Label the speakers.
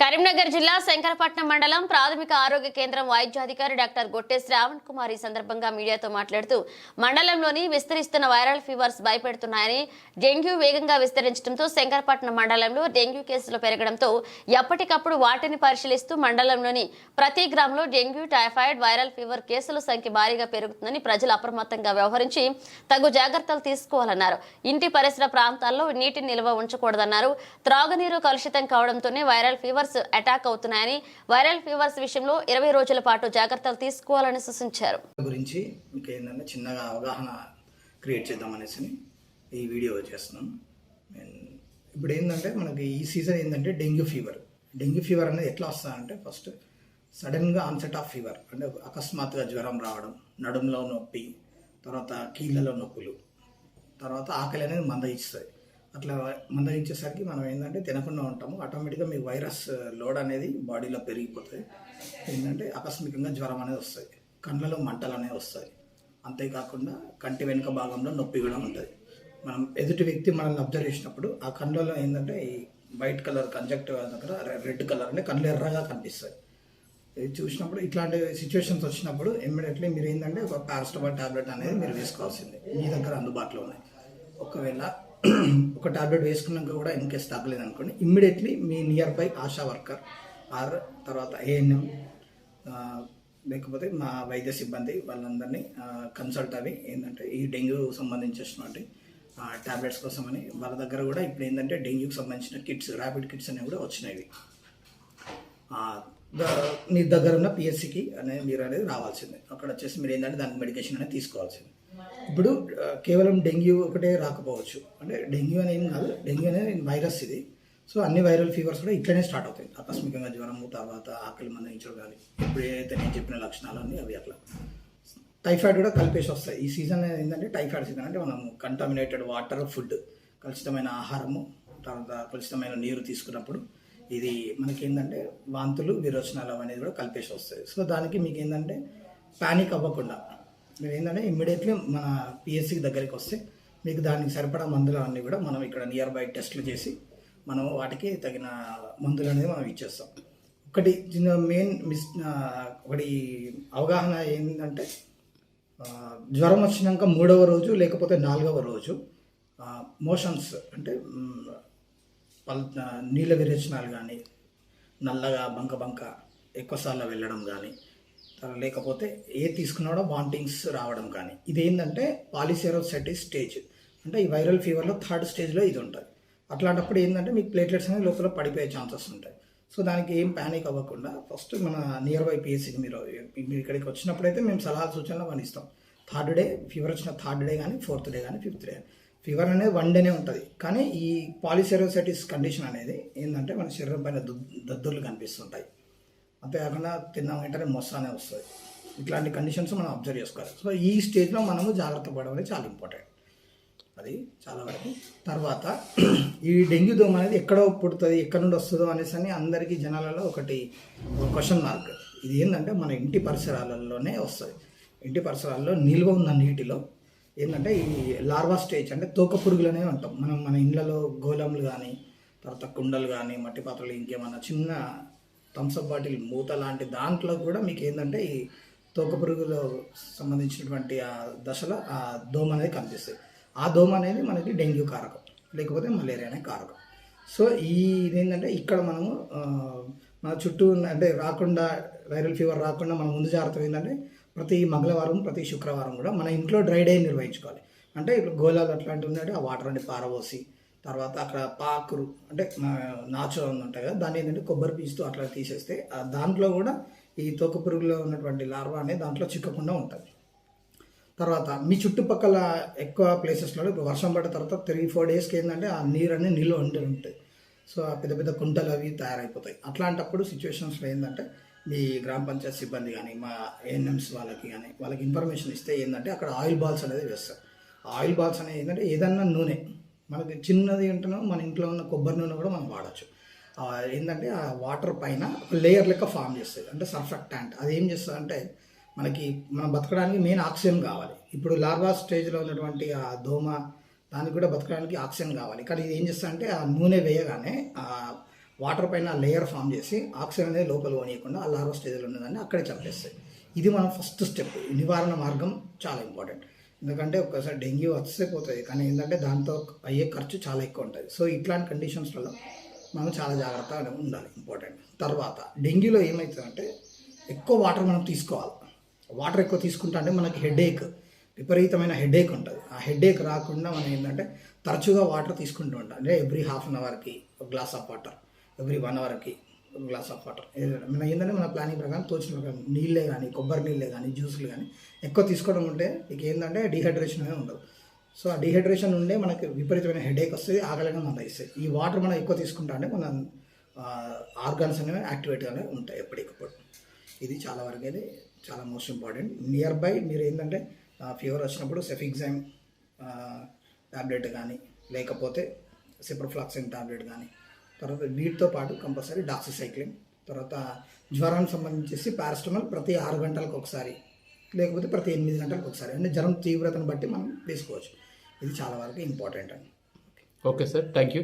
Speaker 1: కరీంనగర్ జిల్లా శంకరపట్నం మండలం ప్రాథమిక ఆరోగ్య కేంద్రం వైద్యాధికారి డాక్టర్ గొట్టె శ్రావణ్ కుమార్ ఈ సందర్భంగా మీడియాతో మాట్లాడుతూ మండలంలోని విస్తరిస్తున్న వైరల్ ఫీవర్స్ భయపెడుతున్నాయని డెంగ్యూ వేగంగా విస్తరించడంతో శంకరపట్నం మండలంలో డెంగ్యూ కేసులు పెరగడంతో ఎప్పటికప్పుడు వాటిని పరిశీలిస్తూ మండలంలోని ప్రతి గ్రామంలో డెంగ్యూ టైఫాయిడ్ వైరల్ ఫీవర్ కేసుల సంఖ్య భారీగా పెరుగుతుందని ప్రజలు అప్రమత్తంగా వ్యవహరించి తగు జాగ్రత్తలు తీసుకోవాలన్నారు. ఇంటి పరిసర ప్రాంతాల్లో నీటిని నిల్వ ఉంచకూడదన్నారు. త్రాగునీరు కలుషితం కావడంతోనే వైరల్ ఫీవర్ ఫీవర్స్ అటాక్ అవుతున్నాయని వైరల్ ఫీవర్స్ విషయంలో ఇరవై రోజుల పాటు జాగ్రత్తలు తీసుకోవాలని సూచించారు.
Speaker 2: గురించి మీకు ఏంటంటే చిన్నగా అవగాహన క్రియేట్ చేద్దాం అనేసి ఈ వీడియో చేస్తున్నాం. ఇప్పుడు ఏంటంటే మనకి ఈ సీజన్ ఏంటంటే డెంగ్యూ ఫీవర్. డెంగ్యూ ఫీవర్ అనేది ఎట్లా వస్తుందంటే ఫస్ట్ సడన్గా ఆన్సెట్ ఆఫ్ ఫీవర్. అంటే అకస్మాత్తుగా జ్వరం రావడం నడుములో నొప్పి తర్వాత కీళ్ళలో నొప్పులు తర్వాత ఆకలి అనేది మంద ఇస్తుంది. అట్లా మందగించేసరికి మనం ఏంటంటే తినకుండా ఉంటాము. ఆటోమేటిక్గా మీకు వైరస్ లోడ్ అనేది బాడీలో పెరిగిపోతుంది. ఏంటంటే ఆకస్మికంగా జ్వరం అనేది వస్తుంది. కళ్ళలో మంటలు అనేవి వస్తాయి అంతేకాకుండా కంటి వెనుక భాగంలో నొప్పి కూడా ఉంటుంది. మనం ఎదుటి వ్యక్తి మనల్ని అబ్జర్వ్ చేసినప్పుడు ఆ కళ్ళలో ఏంటంటే ఈ వైట్ కలర్ కంజక్టివ్ దగ్గర రెడ్ కలర్ అంటే కళ్ళు ఎర్రగా కనిపిస్తాయి ఇది చూసినప్పుడు ఇట్లాంటి సిచ్యువేషన్స్ వచ్చినప్పుడు ఇమ్మీడియట్లీ మీరు ఏంటంటే ఒక పారాస్టమాల్ టాబ్లెట్ అనేది మీరు తీసుకోవాల్సింది మీ దగ్గర అందుబాటులో ఉన్నాయి ఒకవేళ ఒక టాబ్లెట్ వేసుకున్నాక కూడా ఇన్కేస్ తగ్గలేదు అనుకోండి ఇమ్మీడియట్లీ మీ nearby ASHA worker or తర్వాత ఏఎన్ఎం లేకపోతే మా వైద్య సిబ్బంది వాళ్ళందరినీ కన్సల్ట్ అవి ఏంటంటే ఈ డెంగ్యూ సంబంధించినటువంటి ట్యాబ్లెట్స్ కోసమని వాళ్ళ దగ్గర కూడా ఇప్పుడు ఏంటంటే డెంగ్యూకి సంబంధించిన కిట్స్ ర్యాపిడ్ కిట్స్ అనేవి కూడా వచ్చినాయి మీ దగ్గర ఉన్న పిఎస్సికి అనేది మీరు అనేది రావాల్సిందే. అక్కడ వచ్చేసి మీరు ఏంటంటే దానికి మెడికేషన్ అనేది తీసుకోవాల్సింది. ఇప్పుడు కేవలం డెంగ్యూ ఒకటే రాకపోవచ్చు. అంటే డెంగ్యూ అనేది కాదు. డెంగ్యూ అనేది వైరస్ ఇది. సో అన్ని వైరల్ ఫీవర్స్ కూడా ఇట్లనే స్టార్ట్ అవుతాయి. ఆకస్మికంగా జ్వరము తర్వాత ఆకలి మందించడం కానీ ఇప్పుడు ఏదైతే నేను చెప్పిన లక్షణాలన్నీ అవి అట్లా. టైఫాయిడ్ కూడా కలిపేసి వస్తాయి. ఈ సీజన్ ఏంటంటే టైఫాయిడ్ సీజన్. అంటే మనం కంటామినేటెడ్ వాటర్ ఫుడ్ కలుషితమైన ఆహారము తర్వాత కలుషితమైన నీరు తీసుకున్నప్పుడు ఇది మనకి ఏంటంటే వాంతులు విరోచనాలు అనేది కూడా కలిపేసి వస్తాయి. సో దానికి మీకు ఏంటంటే పానిక్ అవ్వకుండా మీరు ఏంటంటే ఇమ్మీడియట్లీ మన పిఎస్సికి దగ్గరికి వస్తే మీకు దానికి సరిపడా మందులు అన్నీ కూడా మనం ఇక్కడ నియర్ బై టెస్ట్లు చేసి మనం వాటికి తగిన మందులు అనేది మనం ఇచ్చేస్తాం. ఒకటి చిన్న మెయిన్ మిస్ ఒకటి అవగాహన ఏంటంటే జ్వరం వచ్చినాక మూడవ రోజు లేకపోతే నాలుగవ రోజు మోషన్స్ అంటే పల్ నీళ్ళ విరేచనాలు కానీ నల్లగా బంక బంక ఎక్కువసార్లు వెళ్ళడం కానీ లేకపోతే ఏ తీసుకున్నాడో వాంటింగ్స్ రావడం కానీ. ఇదేంటంటే పాలిసెరోసెటిస్ పాలిసెరోసైటిస్ స్టేజ్. అంటే ఈ వైరల్ ఫీవర్లో థర్డ్ స్టేజ్లో ఇది ఉంటుంది. అట్లాంటప్పుడు ఏంటంటే మీకు ప్లేట్లెట్స్ అనేవి లోపల పడిపోయే ఛాన్సెస్ ఉంటాయి. సో దానికి ఏం ప్యానిక్ అవ్వకుండా ఫస్ట్ మన నియర్ బై పిఎస్సికి మీరు మీరు ఇక్కడికి వచ్చినప్పుడైతే మేము సలహా సూచనలు మనం ఇస్తాం. థర్డ్ డే ఫీవర్ వచ్చిన థర్డ్ డే కానీ ఫోర్త్ డే కానీ ఫిఫ్త్ డే ఫీవర్ అనేది వన్ డేనే ఉంటుంది. కానీ ఈ పాలిసెరోసైటిస్ కండిషన్ అనేది ఏంటంటే మన శరీరం పైన దద్దుర్లు కనిపిస్తుంటాయి. అంతేకాకుండా తిన్న వెంటనే మొస్సానే వస్తుంది. ఇట్లాంటి కండిషన్స్ మనం అబ్జర్వ్ చేసుకోవాలి. సో ఈ స్టేజ్లో మనము జాగ్రత్త పడడం అనేది చాలా ఇంపార్టెంట్ అది చాలా వరకు. తర్వాత ఈ డెంగ్యూ దోమ అనేది ఎక్కడో పుడుతుంది ఎక్కడ నుండి వస్తుందో అనేసి అని అందరికీ జనాలలో ఒకటి క్వశ్చన్ మార్క్ ఇది ఏంటంటే మన ఇంటి పరిసరాలలోనే వస్తుంది. ఇంటి పరిసరాల్లో నిల్వ ఉన్న నీటిలో ఏంటంటే ఈ లార్వా స్టేజ్ అంటే తోక పురుగులు అనేవి అంటాం. మనం మన ఇళ్ళలో గోళంలు కానీ తర్వాత కుండలు కానీ మట్టి పాత్రలు ఇంకేమన్నా చిన్న థమ్స్అప్ బాటిల్ మూత లాంటి దాంట్లో కూడా మీకు ఏంటంటే ఈ తోక పురుగులో సంబంధించినటువంటి ఆ దశలో ఆ దోమ అనేది కనిపిస్తుంది ఆ దోమ అనేది మనకి డెంగ్యూ కారకం లేకపోతే మలేరియా అనే కారకం. సో ఈ ఇదేంటంటే ఇక్కడ మనము మన చుట్టూ ఉన్న అంటే రాకుండా వైరల్ ఫీవర్ రాకుండా మన ముందు జాగ్రత్త ఏంటంటే ప్రతి మంగళవారం ప్రతి శుక్రవారం కూడా మన ఇంట్లో డ్రై డే నిర్వహించుకోవాలి. అంటే ఇప్పుడు గోళాలు అట్లాంటివి ఉందంటే ఆ వాటర్ అన్ని పారబోసి తర్వాత అక్కడ పాకురు అంటే నాచురల్ ఉంటాయి కదా దాన్ని ఏంటంటే కొబ్బరి పీచుతో అట్లా తీసేస్తే దాంట్లో కూడా ఈ తోక పురుగులో ఉన్నటువంటి లార్వా అనేది దాంట్లో చిక్కకుండా ఉంటుంది. తర్వాత మీ చుట్టుపక్కల ఎక్కువ ప్లేసెస్లో ఇప్పుడు వర్షం పడిన తర్వాత త్రీ ఫోర్ డేస్కి ఏంటంటే ఆ నీరు అనేది నిల్వ ఉండి ఉంటాయి. సో ఆ పెద్ద పెద్ద కుంటలు అవి తయారైపోతాయి. అట్లాంటప్పుడు సిచ్యువేషన్స్లో ఏంటంటే మీ గ్రామ పంచాయత్ సిబ్బంది కానీ మా ఏఎన్ఎంస్ వాళ్ళకి కానీ వాళ్ళకి ఇన్ఫర్మేషన్ ఇస్తే ఏంటంటే అక్కడ ఆయిల్ బాల్స్ అనేది వేస్తారు. ఆయిల్ బాల్స్ అనేది ఏంటంటే ఏదన్నా నూనె మనకి చిన్నది ఉంటున్నా మన ఇంట్లో ఉన్న కొబ్బరి నూనె కూడా మనం వాడచ్చు. ఏంటంటే ఆ వాటర్ పైన ఒక లేయర్ లెక్క ఫామ్ చేస్తుంది. అంటే సర్ఫెక్టాంట్ అది ఏం చేస్తుంది అంటే మనకి మనం బతకడానికి మెయిన్ ఆక్సిజన్ కావాలి. ఇప్పుడు లార్వా స్టేజ్లో ఉన్నటువంటి ఆ దోమ దానికి కూడా బతకడానికి ఆక్సిజన్ కావాలి. కానీ ఇది ఏం చేస్తా అంటే ఆ నూనె వేయగానే ఆ వాటర్ పైన లేయర్ ఫామ్ చేసి ఆక్సిజన్ అనేది లోపల పోనీయకుండా ఆ లార్వా స్టేజ్లో ఉన్నదాన్ని అక్కడే చంపేస్తాయి ఇది మనం ఫస్ట్ స్టెప్. నివారణ మార్గం చాలా ఇంపార్టెంట్. ఎందుకంటే ఒక్కసారి డెంగ్యూ వస్తే పోతుంది. కానీ ఏంటంటే దాంతో అయ్యే ఖర్చు చాలా ఎక్కువ ఉంటుంది. సో ఇట్లాంటి కండిషన్స్లలో మనం చాలా జాగ్రత్తగా ఉండాలి. ఇంపార్టెంట్. తర్వాత డెంగ్యూలో ఏమవుతుందంటే ఎక్కువ వాటర్ మనం తీసుకోవాలి. వాటర్ ఎక్కువ తీసుకుంటా అంటే మనకి హెడేక్ విపరీతమైన హెడేక్ ఉంటుంది. ఆ హెడేక్ రాకుండా మనం ఏంటంటే తరచుగా వాటర్ తీసుకుంటూ ఉంటాం. అంటే ఎవ్రీ హాఫ్ అన్ అవర్కి ఒక glass of water every one అవర్కి glass of water మన ఏంటంటే మన ప్లానింగ్ ప్రకారం తోచిన ప్రకారం నీళ్ళే కానీ కొబ్బరి నీళ్ళే కానీ జ్యూసులు కానీ ఎక్కువ తీసుకోవడం ఉంటే ఇక ఏంటంటే డిహైడ్రేషన్ అనేది ఉండదు. సో ఆ డిహైడ్రేషన్ ఉండే మనకి విపరీతమైన హెడేక్ వస్తుంది ఆకలిగా మన ఇస్తాయి ఈ వాటర్ మనం ఎక్కువ తీసుకుంటా అంటే మన ఆర్గాన్స్ అనేవి యాక్టివేట్గానే ఉంటాయి ఎప్పటికప్పుడు. ఇది చాలా వరకు అయితే చాలా మోస్ట్ ఇంపార్టెంట్ నియర్ బై మీరు ఏంటంటే ఫీవర్ వచ్చినప్పుడు సెఫిగ్జామ్ ట్యాబ్లెట్ కానీ లేకపోతే సిప్రోఫ్లాక్సిన్ ట్యాబ్లెట్ కానీ తర్వాత వీటితో పాటు కంపల్సరీ డాక్సిసైక్లిన్ తర్వాత జ్వరానికి సంబంధించేసి పారాస్టమాల్ ప్రతి ఆరు గంటలకు ఒకసారి లేకపోతే ప్రతి ఎనిమిది గంటలకు ఒకసారి. అంటే జ్వరం తీవ్రతను బట్టి మనం తీసుకోవచ్చు ఇది చాలా వరకు ఇంపార్టెంట్ అండి.
Speaker 3: Okay sir thank you